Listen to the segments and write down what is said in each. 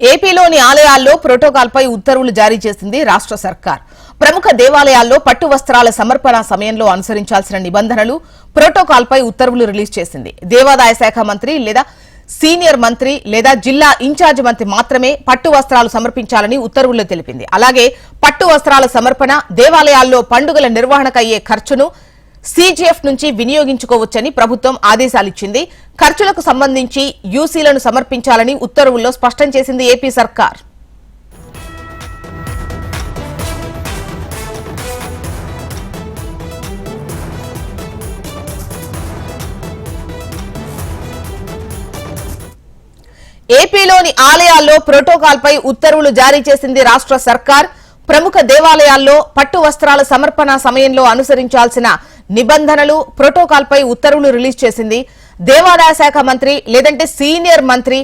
ఏపీలోని ఆలయాల్లో ప్రోటోకాల్పై ఉత్తర్వులు జారీ చేసింది రాష్ట్ర సర్కార్. ప్రముఖ దేవాలయాల్లో పట్టు వస్త్రాల సమర్పణ సమయంలో అనుసరించాల్సిన నిబంధనలు ప్రోటోకాల్పై ఉత్తర్వులు రిలీజ్ చేసింది. దేవాదాయ శాఖ మంత్రి లేదా సీనియర్ మంత్రి లేదా జిల్లా ఇన్ఛార్జ్ మంత్రి మాత్రమే పట్టు వస్త్రాలు సమర్పించాలని ఉత్తర్వుల్లో తెలిపింది. అలాగే పట్టు వస్త్రాల సమర్పణ దేవాలయాల్లో పండుగల నిర్వహణకయ్యే ఖర్చును సీజీఎఫ్ నుంచి వినియోగించుకోవచ్చని ప్రభుత్వం ఆదేశాలిచ్చింది. ఖర్చులకు సంబంధించి యూసీలను సమర్పించాలని ఉత్తర్వుల్లో స్పష్టం చేసింది ఏపీ సర్కార్. ఏపీలోని ఆలయాల్లో ప్రోటోకాల్పై ఉత్తర్వులు జారీ చేసింది రాష్ట్ర సర్కార్. ప్రముఖ దేవాలయాల్లో పట్టు వస్త్రాల సమర్పణ సమయంలో అనుసరించాల్సిన నిబంధనలు ప్రోటోకాల్పై ఉత్తర్వులు రిలీజ్ చేసింది దేవాదాయ శాఖ మంత్రి లేదంటే సీనియర్ మంత్రి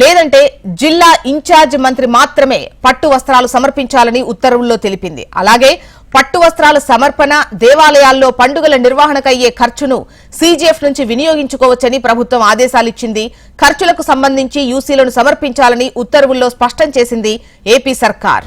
లేదంటే జిల్లా ఇన్ఛార్జ్ మంత్రి మాత్రమే పట్టు వస్త్రాలు సమర్పించాలని ఉత్తర్వుల్లో తెలిపింది. అలాగే పట్టు వస్త్రాల సమర్పణ దేవాలయాల్లో పండుగల నిర్వహణకయ్యే ఖర్చును సీజీఎఫ్ నుంచి వినియోగించుకోవచ్చని ప్రభుత్వం ఆదేశాలిచ్చింది. ఖర్చులకు సంబంధించి యూసీలను సమర్పించాలని ఉత్తర్వుల్లో స్పష్టం చేసింది ఏపీ సర్కార్.